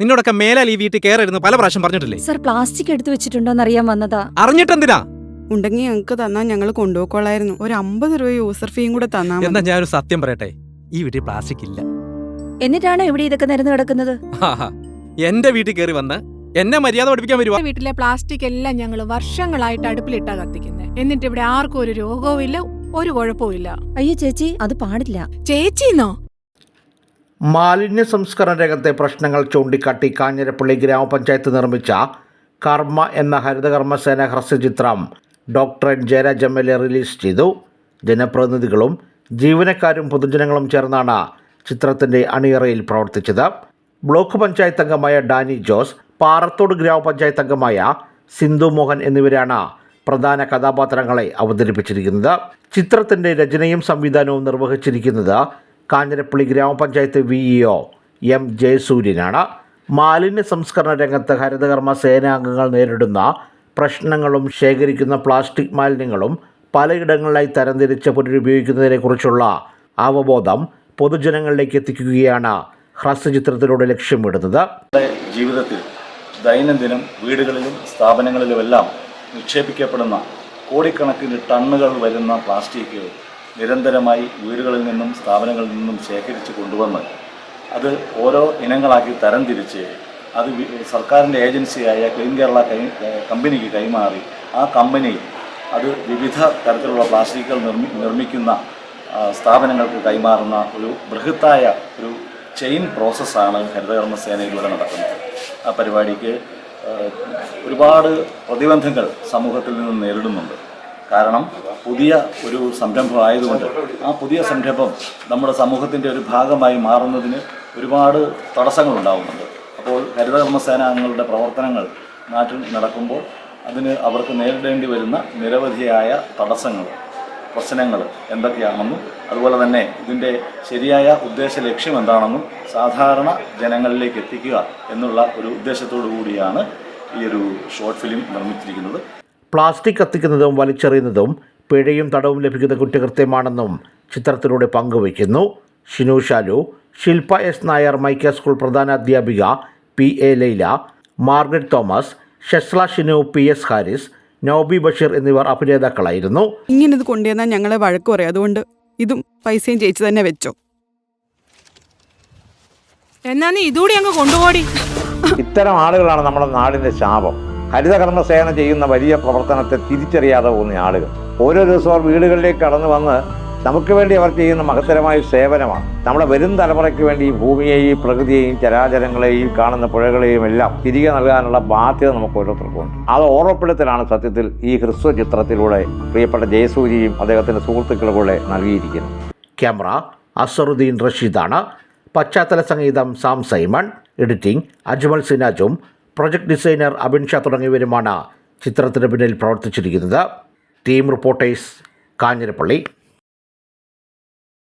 നിന്നോടൊക്കെ മേലാൽ ഈ വീട്ടിൽ കയറരുന്ന് പല പ്രാവശ്യം പറഞ്ഞിട്ടില്ലേ? സർ പ്ലാസ്റ്റിക് എടുത്തു വെച്ചിട്ടുണ്ടോന്ന് അറിയാൻ വന്നതാ. അറിഞ്ഞിട്ടെന്തിനാ? ഉണ്ടെങ്കിൽ ഞങ്ങൾക്ക് തന്നാൽ ഞങ്ങൾ കൊണ്ടുപോയിക്കൊള്ളായിരുന്നു ഒരു അമ്പത് രൂപ യൂസർ ഫീയും കൂടെ തന്നാ മതി. ഞാൻ ഞാനൊരു സത്യം പറയട്ടെ. ഈ വീട്ടിൽ പ്ലാസ്റ്റിക് ഇല്ല. എന്നിട്ടാണോ ഇവിടെ ഇതൊക്കെ നിരന്ന് കിടക്കുന്നത്? ആഹാ. എന്റെ വീട്ടിൽ കയറി വന്ന് എന്നെ മര്യാദ പഠിപ്പിക്കാൻ വരുവാ. വീട്ടിലെ പ്ലാസ്റ്റിക് എല്ലാം ഞങ്ങൾ വർഷങ്ങളായിട്ട് അടുപ്പിലിട്ടാ കത്തിക്കുന്നത് എന്നിട്ട് ഇവിടെ ആർക്കും ഒരു രോഗവും ഇല്ല ഒരു കുഴപ്പവും ഇല്ല അയ്യോ ചേച്ചി അത് പാടില്ല. ചേച്ചിന്നോ? മാലിന്യ സംസ്കരണ രംഗത്തെ പ്രശ്നങ്ങൾ ചൂണ്ടിക്കാട്ടി കാഞ്ഞിരപ്പള്ളി ഗ്രാമപഞ്ചായത്ത് നിർമ്മിച്ച കർമ്മ എന്ന ഹരിതകർമ്മസേന ഹ്രസ്വചിത്രം doctor Jayaraj M L A release ചെയ്തു. ജനപ്രതിനിധികളും ജീവനക്കാരും പൊതുജനങ്ങളും ചേർന്നാണ് ചിത്രത്തിന്റെ അണിയറയിൽ പ്രവർത്തിച്ചത്. ബ്ലോക്ക് പഞ്ചായത്ത് അംഗമായ ഡാനി ജോസ് പാറത്തോട് ഗ്രാമപഞ്ചായത്ത് അംഗമായ സിന്ധു മോഹൻ എന്നിവരാണ് പ്രധാന കഥാപാത്രങ്ങളെ അവതരിപ്പിച്ചിരിക്കുന്നത്. ചിത്രത്തിന്റെ രചനയും സംവിധാനവും നിർവഹിച്ചിരിക്കുന്നത് കാഞ്ഞിരപ്പള്ളി ഗ്രാമപഞ്ചായത്ത് വി എം ജയസൂര്യനാണ്. മാലിന്യ സംസ്കരണ രംഗത്ത് ഹരിതകർമ്മ സേനാംഗങ്ങൾ നേരിടുന്ന പ്രശ്നങ്ങളും ശേഖരിക്കുന്ന പ്ലാസ്റ്റിക് മാലിന്യങ്ങളും പലയിടങ്ങളിലായി തരംതിരിച്ച് പുനരുപയോഗിക്കുന്നതിനെക്കുറിച്ചുള്ള അവബോധം പൊതുജനങ്ങളിലേക്ക് എത്തിക്കുകയാണ് ഹ്രസ്വചിത്രത്തിലൂടെ ലക്ഷ്യമിടുന്നത്. ജീവിതത്തിൽ ദൈനംദിനം വീടുകളിലും സ്ഥാപനങ്ങളിലുമെല്ലാം നിക്ഷേപിക്കപ്പെടുന്ന കോടിക്കണക്കിന് ടണ്ണുകൾ വരുന്ന പ്ലാസ്റ്റിക് നിരന്തരമായി വീടുകളിൽ നിന്നും സ്ഥാപനങ്ങളിൽ നിന്നും ശേഖരിച്ച് കൊണ്ടുവന്ന് അത് ഓരോ ഇനങ്ങളാക്കി തരംതിരിച്ച് അത് സർക്കാരിന്റെ ഏജൻസിയായ ക്ലീൻ കേരള കമ്പനിക്ക് കൈമാറി ആ കമ്പനി അത് വിവിധ തരത്തിലുള്ള പ്ലാസ്റ്റിക്കുകൾ നിർമ്മി നിർമ്മിക്കുന്ന സ്ഥാപനങ്ങൾക്ക് കൈമാറുന്ന ഒരു ബൃഹത്തായ ഒരു ചെയിൻ പ്രോസസ്സാണ് ഹരിതകർമ്മ സേനയിലൂടെ നടക്കുന്നത്. ആ പരിപാടിക്ക് ഒരുപാട് പ്രതിബന്ധങ്ങൾ സമൂഹത്തിൽ നിന്ന് നേരിടുന്നുണ്ട്. കാരണം പുതിയ ഒരു സംരംഭം ആയതുകൊണ്ട് ആ പുതിയ സംരംഭം നമ്മുടെ സമൂഹത്തിന്റെ ഒരു ഭാഗമായി മാറുന്നതിന് ഒരുപാട് തടസ്സങ്ങളുണ്ടാവുന്നുണ്ട്. അപ്പോൾ ഹരിതകർമ്മസേനാംഗങ്ങളുടെ പ്രവർത്തനങ്ങൾ നാട്ടിൽ നടക്കുമ്പോൾ അതിന് അവർക്ക് നേരിടേണ്ടി വരുന്ന നിരവധിയായ തടസ്സങ്ങൾ പ്രശ്നങ്ങൾ എന്തൊക്കെയാണെന്നും അതുപോലെ തന്നെ ഇതിന്റെ ശരിയായ ഉദ്ദേശ ലക്ഷ്യം എന്താണെന്നും സാധാരണ ജനങ്ങളിലേക്ക് എത്തിക്കുക എന്നുള്ള ഒരു ഉദ്ദേശത്തോടു കൂടിയാണ് ഈ ഒരു ഷോർട്ട് ഫിലിം നിർമ്മിച്ചിരിക്കുന്നത്. പ്ലാസ്റ്റിക് കത്തിക്കുന്നതും വലിച്ചെറിയുന്നതും പിഴയും തടവും ലഭിക്കുന്ന കുറ്റകൃത്യമാണെന്നും ചിത്രത്തിലൂടെ പങ്കുവയ്ക്കുന്നു. Shinu Shalu Shilpa S Nair mica school പ്രധാന അധ്യാപിക P A Laila Margaret Thomas Shesla Shinu P S Haris Nobi Basheer എന്നിവർ അഭിനേതാക്കളായിരുന്നു. ഇങ്ങനെ ഇത് കൊണ്ടുവന്നാൽ ഞങ്ങളെ വഴക്ക് പറയും. അതുകൊണ്ട് ഇതും പൈസയും ചേച്ചി തന്നെ വെച്ചോ. എന്നാ നീ ഇതുകൂടി അങ്ങ് കൊണ്ടുപോടി. ഇത്തരം ആളുകളാണ് നമ്മുടെ നാടിന്റെ ശാപം. ഹരിതകർമ്മസേന ചെയ്യുന്ന വലിയ പ്രവർത്തനത്തെ തിരിച്ചറിയാതെ പോകുന്ന ആളുകൾ. ഓരോ ദിവസവും അവർ വീടുകളിലേക്ക് കടന്നു വന്ന് നമുക്ക് വേണ്ടി അവർ ചെയ്യുന്ന മഹത്തരമായ സേവനമാണ്. നമ്മുടെ വരും തലമുറയ്ക്ക് വേണ്ടി ഈ ഭൂമിയെയും പ്രകൃതിയെയും ചരാചരങ്ങളെയും കാണുന്ന പുഴകളെയും എല്ലാം തിരികെ നൽകാനുള്ള ബാധ്യത നമുക്ക് ഓരോരുത്തർക്കും ഉണ്ട്. അത് ഓർമ്മപ്പെടുത്തലാണ് സത്യത്തിൽ ഈ ഹ്രസ്വ ചിത്രത്തിലൂടെ പ്രിയപ്പെട്ട ജയസൂര്യയും അദ്ദേഹത്തിന്റെ സുഹൃത്തുക്കളും കൂടെ നൽകിയിരിക്കുന്നത്. ക്യാമറ അസറുദ്ദീൻ റഷീദാണ്. പശ്ചാത്തല സംഗീതം സാം സൈമൺ. എഡിറ്റിംഗ് അജ്മൽ സിനാജും. പ്രൊജക്ട് ഡിസൈനർ അബിൻ ഷാ തുടങ്ങിയവരുമാണ് ചിത്രത്തിന് പിന്നിൽ പ്രവർത്തിച്ചിരിക്കുന്നത്. Team reporters Kanjirappally.